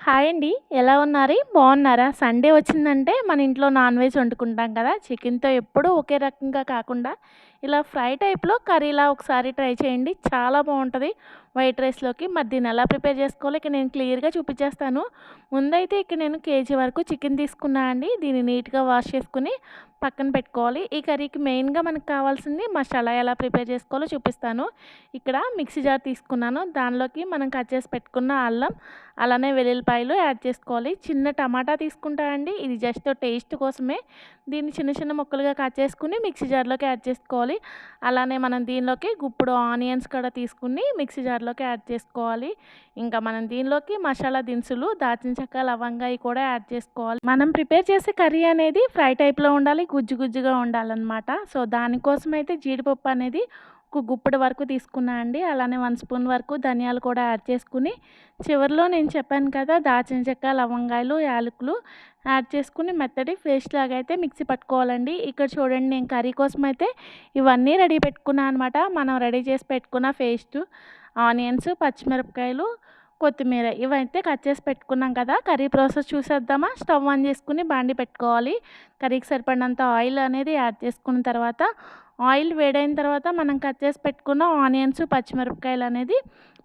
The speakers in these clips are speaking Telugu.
హాయ్ అండి. ఎలా ఉన్నారు? బాగున్నారా? సండే వచ్చిందంటే మన ఇంట్లో నాన్ వెజ్ వండుకుంటాం కదా. చికెన్తో ఎప్పుడూ ఒకే రకంగా కాకుండా ఇలా ఫ్రై టైప్లో కర్రీలా ఒకసారి ట్రై చేయండి. చాలా బాగుంటుంది. వైట్ రైస్లోకి మరి దీన్ని ఎలా ప్రిపేర్ చేసుకోవాలో. ఇక్కడ నేను క్లియర్గా చూపించేస్తాను. ముందైతే ఇక్కడ నేను కేజీ వరకు చికెన్ తీసుకున్నా అండి. దీన్ని నీట్గా వాష్ చేసుకుని పక్కన పెట్టుకోవాలి. ఈ కర్రీకి మెయిన్గా మనకు కావాల్సింది మసాలా ఎలా ప్రిపేర్ చేసుకోవాలో చూపిస్తాను. ఇక్కడ మిక్సీ జార్ తీసుకున్నాను. దానిలోకి మనం కట్ చేసి పెట్టుకున్న అల్లం అలానే వెల్లుల్లిపాయలు యాడ్ చేసుకోవాలి. చిన్న టమాటా తీసుకుంటా అండి. ఇది జస్ట్ టేస్ట్ కోసమే. దీన్ని చిన్న చిన్న ముక్కలుగా కట్ చేసుకుని మిక్సీ జార్లోకి యాడ్ చేసుకోవాలి. అలానే మనం దీనిలోకి గుప్పుడు ఆనియన్స్ కూడా తీసుకుని మిక్సీ జార్ జార్లోకి యాడ్ చేసుకోవాలి. ఇంకా మనం దీనిలోకి మసాలా దినుసులు దాచిన చెక్క లవంగాయి కూడా యాడ్ చేసుకోవాలి. మనం ప్రిపేర్ చేసే కర్రీ అనేది ఫ్రై టైప్లో ఉండాలి గుజ్జు గుజ్జుగా ఉండాలన్నమాట. సో దానికోసం అయితే జీడిపప్పు అనేది ఒక గుప్పటి వరకు తీసుకున్నా అండి. అలానే వన్ స్పూన్ వరకు ధనియాలు కూడా యాడ్ చేసుకుని చివరిలో నేను చెప్పాను కదా దాచిన చెక్క లవంగాయలు యాలకులు యాడ్ చేసుకుని మెత్తడి పేస్ట్ లాగా అయితే మిక్సీ పట్టుకోవాలండి. ఇక్కడ చూడండి నేను కర్రీ కోసం అయితే ఇవన్నీ రెడీ పెట్టుకున్నాను అనమాట మనం రెడీ చేసి పెట్టుకున్న పేస్ట్. ఆనియన్స్ పచ్చిమిరపకాయలు కొత్తిమీర ఇవైతే కట్ చేసి పెట్టుకున్నాం కదా. కర్రీ ప్రాసెస్ చూసేద్దామా? స్టవ్ ఆన్ చేసుకుని బాండి పెట్టుకోవాలి. కర్రీకి సరిపడినంత ఆయిల్ అనేది యాడ్ చేసుకున్న తర్వాత ఆయిల్ వేడైన తర్వాత మనం కట్ చేసి పెట్టుకున్న ఆనియన్స్ పచ్చిమిరపకాయలు అనేది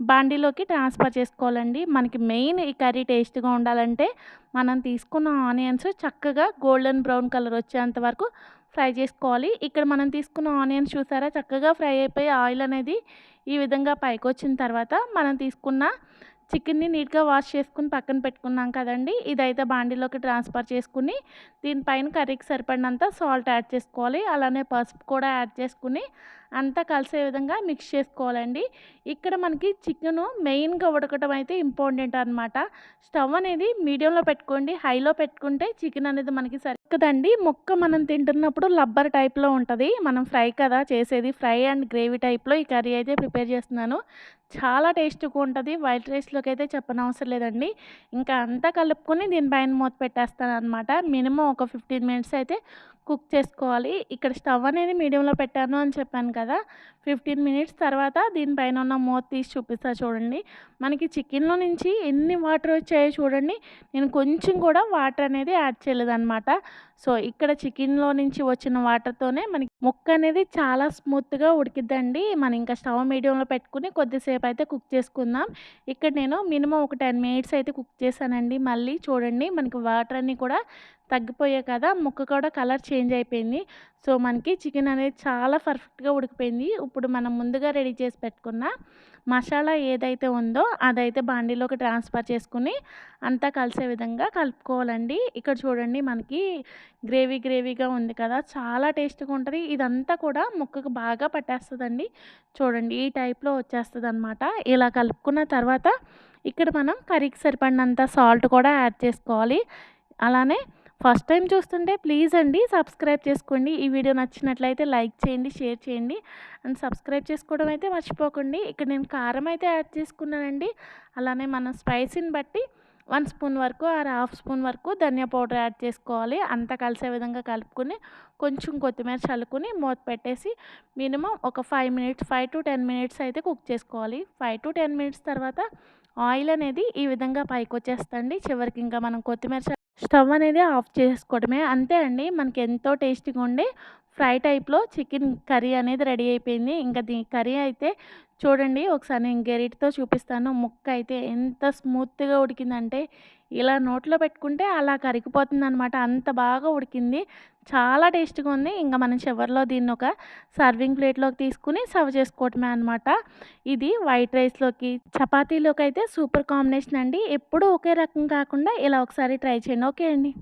బాండీలోకి ట్రాన్స్ఫర్ చేసుకోవాలండి. మనకి మెయిన్ ఈ కర్రీ టేస్ట్గా ఉండాలంటే మనం తీసుకున్న ఆనియన్స్ చక్కగా గోల్డెన్ బ్రౌన్ కలర్ వచ్చేంత వరకు ఫ్రై చేసుకోవాలి. ఇక్కడ మనం తీసుకున్న ఆనియన్స్ చూసారా? చక్కగా ఫ్రై అయిపోయి ఆయిల్ అనేది ఈ విధంగా పైకి వచ్చిన తర్వాత మనం తీసుకున్న చికెన్ని నీట్గా వాష్ చేసుకుని పక్కన పెట్టుకున్నాం కదండి. ఇదైతే బాండీలోకి ట్రాన్స్ఫర్ చేసుకుని దీనిపైన కర్రీకి సరిపడినంత సాల్ట్ యాడ్ చేసుకోవాలి. అలానే పసుపు కూడా యాడ్ చేసుకుని అంతా కలిసే విధంగా మిక్స్ చేసుకోవాలండి. ఇక్కడ మనకి చికెన్ మెయిన్గా ఉడకటం అయితే ఇంపార్టెంట్ అనమాట స్టవ్ అనేది మీడియంలో పెట్టుకోండి. హైలో పెట్టుకుంటే చికెన్ అనేది మనకి సరి కదండి! ముక్క మనం తింటున్నప్పుడు లబ్బర్ టైప్లో ఉంటుంది. మనం ఫ్రై కదా! చేసేది ఫ్రై అండ్ గ్రేవీ టైప్లో ఈ కర్రీ అయితే ప్రిపేర్ చేస్తున్నాను. చాలా టేస్ట్గా ఉంటుంది. వైట్ రైస్లోకి అయితే చెప్పనవసరం లేదండి. ఇంకా అంతా కలుపుకొని దీనిపైన మూత పెట్టేస్తాను అనమాట మినిమం ఒక ఫిఫ్టీన్ మినిట్స్ అయితే కుక్ చేసుకోవాలి. ఇక్కడ స్టవ్ అనేది మీడియంలో పెట్టాను అని చెప్పాను కదా! ఫిఫ్టీన్ మినిట్స్ తర్వాత దీనిపైన ఉన్న మూత తీసి చూపిస్తా చూడండి. మనకి చికెన్లో నుంచి ఎన్ని వాటర్ వచ్చాయో చూడండి. నేను కొంచెం కూడా వాటర్ అనేది యాడ్ చేయలేదన్నమాట. సో ఇక్కడ చికెన్లో నుంచి వచ్చిన వాటర్తోనే మనకి ముక్క అనేది చాలా స్మూత్గా ఉడికిద్దండి. మనం ఇంకా స్టవ్ మీడియంలో పెట్టుకుని కొద్దిసేపు అయితే కుక్ చేసుకుందాం. ఇక్కడ నేను మినిమం ఒక టెన్ మినిట్స్ అయితే కుక్ చేశానండి. మళ్ళీ చూడండి మనకి వాటర్ అన్నీ కూడా తగ్గిపోయాయి కదా ముక్క కూడా కలర్ చేంజ్ అయిపోయింది. సో మనకి చికెన్ అనేది చాలా పర్ఫెక్ట్గా ఉడికిపోయింది. ఇప్పుడు మనం ముందుగా రెడీ చేసి పెట్టుకున్న మసాలా ఏదైతే ఉందో అదైతే బాండీలోకి ట్రాన్స్ఫర్ చేసుకుని అంతా కలిసే విధంగా కలుపుకోవాలండి. ఇక్కడ చూడండి మనకి గ్రేవీ గ్రేవీగా ఉంది కదా చాలా టేస్ట్గా ఉంటుంది. ఇదంతా కూడా ముక్కకు బాగా పట్టేస్తుందండి. చూడండి ఈ టైప్లో వచ్చేస్తుంది అనమాట ఇలా కలుపుకున్న తర్వాత ఇక్కడ మనం కర్రీకి సరిపడినంత సాల్ట్ కూడా యాడ్ చేసుకోవాలి. అలానే ఫస్ట్ టైం చూస్తుంటే ప్లీజ్ అండి సబ్స్క్రైబ్ చేసుకోండి. ఈ వీడియో నచ్చినట్లయితే లైక్ చేయండి షేర్ చేయండి. అండ్ సబ్స్క్రైబ్ చేసుకోవడం అయితే మర్చిపోకండి. ఇక్కడ నేను కారం అయితే యాడ్ చేసుకున్నానండి. అలానే మనం స్పైసీని బట్టి వన్ స్పూన్ వరకు ఆర్ హాఫ్ స్పూన్ వరకు ధనియా పౌడర్ యాడ్ చేసుకోవాలి. అంతా కలిసే విధంగా కలుపుకొని కొంచెం కొత్తిమీర చల్లుకుని మూత పెట్టేసి మినిమం ఒక five minutes five to ten minutes అయితే కుక్ చేసుకోవాలి. ఫైవ్ టు టెన్ మినిట్స్ తర్వాత ఆయిల్ అనేది ఈ విధంగా పైకి వచ్చేస్తండి చివరికి ఇంకా మనం కొత్తిమీర స్టవ్ అనేది ఆఫ్ చేసుకోవడమే. అంతే అండి. మనకి ఎంతో టేస్టీగా ఉండే ఫ్రై టైప్లో చికెన్ కర్రీ అనేది రెడీ అయిపోయింది. ఇంకా దీ కర్రీ అయితే చూడండి ఒకసారి నేను గెరిటితో చూపిస్తాను. ముక్క అయితే ఎంత స్మూత్గా ఉడికిందంటే ఇలా నోట్లో పెట్టుకుంటే అలా కరిగిపోతుంది అనమాట అంత బాగా ఉడికింది. చాలా టేస్ట్గా ఉంది. ఇంకా మనం చివరిలో దీన్ని ఒక సర్వింగ్ ప్లేట్లోకి తీసుకుని సర్వ్ చేసుకోవటమే అనమాట ఇది వైట్ రైస్లోకి చపాతీలోకి అయితే సూపర్ కాంబినేషన్ అండి. ఎప్పుడూ ఒకే రకం కాకుండా ఇలా ఒకసారి ట్రై చేయండి. ఓకే అండి.